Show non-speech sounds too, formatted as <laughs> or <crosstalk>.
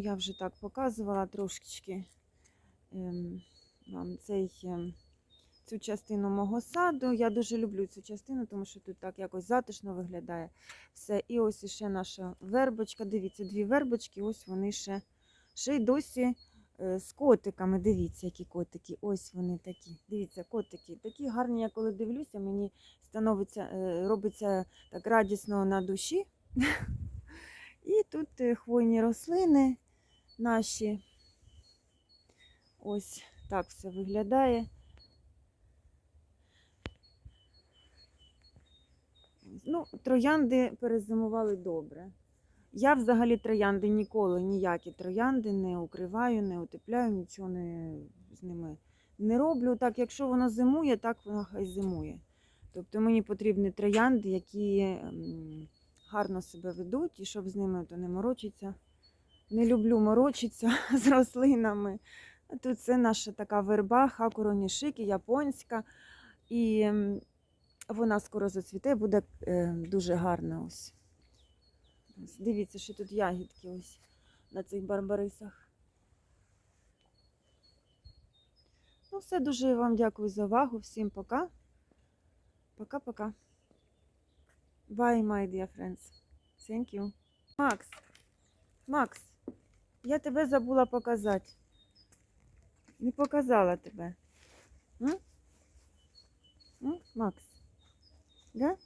Я вже так показувала трошечки ем, вам цей, ем, цю частину мого саду. Я дуже люблю цю частину, тому що тут так якось затишно виглядає все. І ось іще наша вербочка. Дивіться, дві вербочки, ось вони ще, ще й досі е, з котиками. Дивіться, які котики. Ось вони такі. Дивіться, котики. Такі гарні, я коли дивлюся, мені становиться, е, робиться так радісно на душі. <laughs> І тут е, хвойні рослини наші. Ось так все виглядає. Ну, троянди перезимували добре. Я взагалі троянди ніколи ніякі троянди не укриваю, не утепляю, нічого не, з ними не роблю. Так, якщо воно зимує, так воно хай зимує. Тобто мені потрібні троянди, які гарно себе ведуть і щоб з ними то не морочиться. Не люблю морочитися <laughs> з рослинами. Тут це наша така верба, хакуронішики, японська. І вона скоро зацвіте, буде е, дуже гарна. Ось Дивіться, що тут ягідки ось на цих барбарисах. Ну, все, дуже вам дякую за увагу. Всім пока. Пока-пока. Bye, my dear friends. Thank you. Макс, Макс, я тебе забула показати. Не показала тебе. М? М? Макс? Да?